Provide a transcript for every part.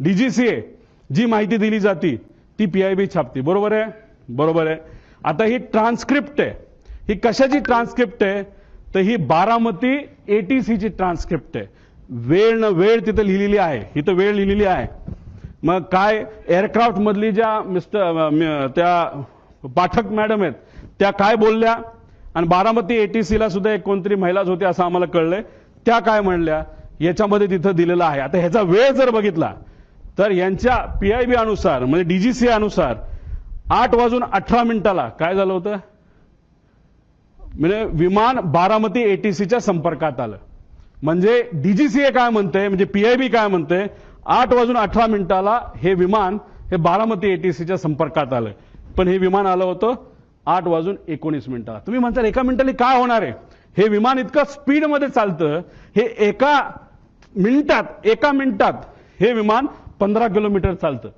DGCA जी माहिती दिली जाती ती पी आय बी छापते. बरोबर आहे? बरोबर आहे. आता ही ट्रान्स्क्रिप्ट आहे. ही कशाची ट्रान्स्क्रिप्ट आहे? तर ही बारामती एटीसीची ट्रान्स्क्रिप्ट आहे. वेळ न वेळ तिथं लिहिलेली आहे. इथं वेळ लिहिलेली आहे. मग काय एअरक्राफ्ट मधली ज्या मिस्टर त्या पाठक मॅडम आहेत त्या काय बोलल्या? आणि बारामती एटीसीला सुद्धा एक कोणतरी महिलाच होती असं आम्हाला कळलंय. त्या काय म्हणल्या? याच्यामध्ये तिथं दिलेलं आहे. आता ह्याचा वेळ जर बघितला तर यांच्या पी आय बी अनुसार म्हणजे डीजीसी अनुसार आठ वाजून अठरा मिनिटाला काय झालं होतं? म्हणजे विमान बारामती एटीसीच्या संपर्कात आलं. म्हणजे डीजीसीए काय म्हणते म्हणजे पीआयबी काय म्हणते आठ वाजून अठरा मिनिटाला हे विमान हे बारामती एटीसीच्या संपर्कात आलं. पण हे विमान आलं होतं आठ वाजून एकोणीस मिनिटाला. तुम्ही म्हणताल एका मिनिटाने काय होणार आहे? हे विमान इतकं स्पीडमध्ये चालतं हे एका मिनिटात एका मिनिटात हे विमान पंधरा किलोमीटर चालतं.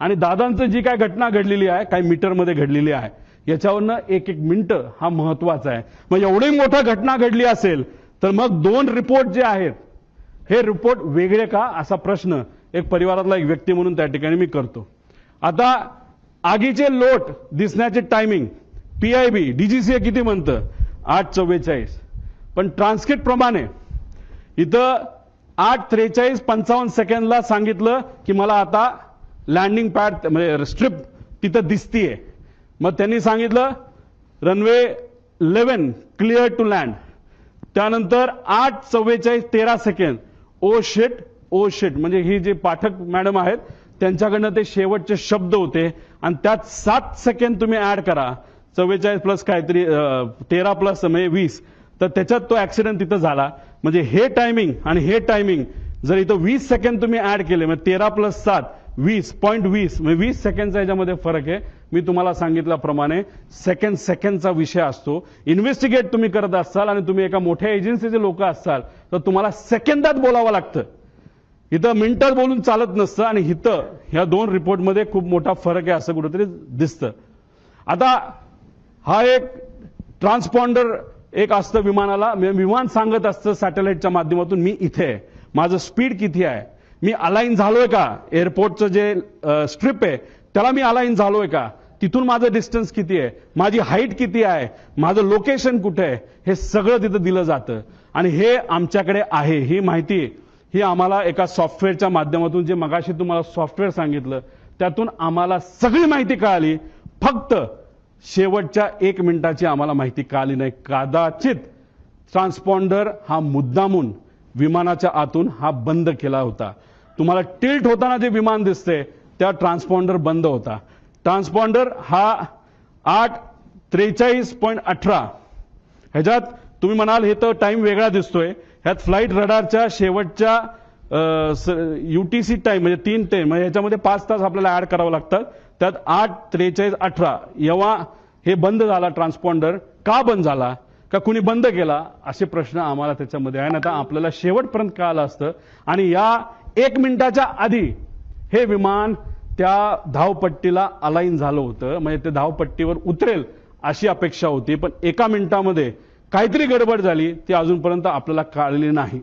आणि दादांचं जी काय घटना घडलेली आहे काही मीटरमध्ये घडलेली आहे याच्यावरनं एक एक मिनटं हा महत्त्वाचा आहे. मग एवढी मोठा घटना घडली असेल तर मग दोन रिपोर्ट जे आहेत हे रिपोर्ट वेगळे का? असा प्रश्न एक परिवारातला एक व्यक्ती म्हणून त्या ठिकाणी मी करतो. आता आगीचे लोट दिसण्याचे टायमिंग पीआयबी डीजीसीए किती म्हणतं? आठ चव्वेचाळीस. पण ट्रान्सक्रिप्ट प्रमाणे इथं आठ त्रेचाळीस पंचावन्न सेकंडला सांगितलं की मला आता लँडिंग पॅड म्हणजे स्ट्रिप तिथं दिसतीये. मग त्यांनी सांगितलं runway eleven clear to land त्यानंतर आठ चव्वेचाळीस तेरा सेकंड ओ शेट ओ शेट म्हणजे ही जे पाठक मॅडम आहेत त्यांच्याकडनं ते शेवटचे शब्द होते. आणि त्यात सात सेकंद तुम्ही ऍड करा. चव्वेचाळीस प्लस काहीतरी अं, तेरा प्लस म्हणजे वीस. तर त्याच्यात तो ऍक्सिडेंट तिथं झाला. म्हणजे हे टायमिंग आणि हे टायमिंग जर इथं वीस सेकंद तुम्ही ऍड केले म्हणजे तेरा प्लस सात वीस पॉईंट वीस म्हणजे वीस सेकंडचा याच्यामध्ये फरक आहे. मी तुम्हाला सांगितल्याप्रमाणे सेकंड सेकंडचा विषय असतो. इन्व्हेस्टिगेट तुम्ही करत असाल आणि तुम्ही एका मोठ्या एजन्सीचे लोक असाल तर तुम्हाला सेकंदात बोलावं लागतं. इथं मिनिटात बोलून चालत नसतं आणि इथं ह्या दोन रिपोर्टमध्ये खूप मोठा फरक आहे असं कुठंतरी दिसतं. आता हा एक ट्रान्सपॉन्डर एक असतं विमानाला विमान सांगत असतं सॅटेलाइटच्या माध्यमातून मी इथे आहे. माझं स्पीड किती आहे? मी अलाईन झालोय का? एअरपोर्टचं जे स्ट्रिप आहे त्याला मी अलाईन झालोय का? तिथून माझं डिस्टन्स किती आहे? माझी हाईट किती आहे? माझं लोकेशन कुठे आहे? हे सगळं तिथं दिलं जातं. आणि हे आमच्याकडे आहे. ही माहिती ही आम्हाला एका सॉफ्टवेअरच्या माध्यमातून जे मगाशी तुम्हाला सॉफ्टवेअर सांगितलं त्यातून आम्हाला सगळी माहिती कळाली. फक्त शेवटच्या एक मिनिटाची आम्हाला माहिती कळाली नाही? कदाचित ट्रान्सपॉन्डर हा मुद्दामून विमानाच्या आतून हा बंद केला होता. तुम्हाला टिल्ट होताना जे विमान दिसते त्या ट्रान्सपॉन्डर बंद होता. ट्रान्सपॉन्डर हा आठ त्रेचाळीस पॉईंट अठरा. ह्याच्यात तुम्ही म्हणाल हे तर टाइम वेगळा दिसतोय. ह्यात फ्लाईट रडारच्या शेवटच्या युटीसी टाइम म्हणजे तीन ते म्हणजे ह्याच्यामध्ये पाच तास आपल्याला ऍड करावं लागतं. त्यात आठ त्रेचाळीस अठरा. येव्हा हे बंद झाला ट्रान्सपॉन्डर का बंद झाला? का कुणी बंद केला? असे प्रश्न आम्हाला त्याच्यामध्ये आहे. ना आता आपल्याला शेवटपर्यंत कळालं असतं. आणि या एक मिनिटाच्या आधी हे विमान त्या धावपट्टीला अलाईन झालं होतं. म्हणजे ते धावपट्टीवर उतरेल अशी अपेक्षा होती. पण एका मिनिटामध्ये काहीतरी गडबड झाली. ती अजूनपर्यंत आपल्याला कळली नाही.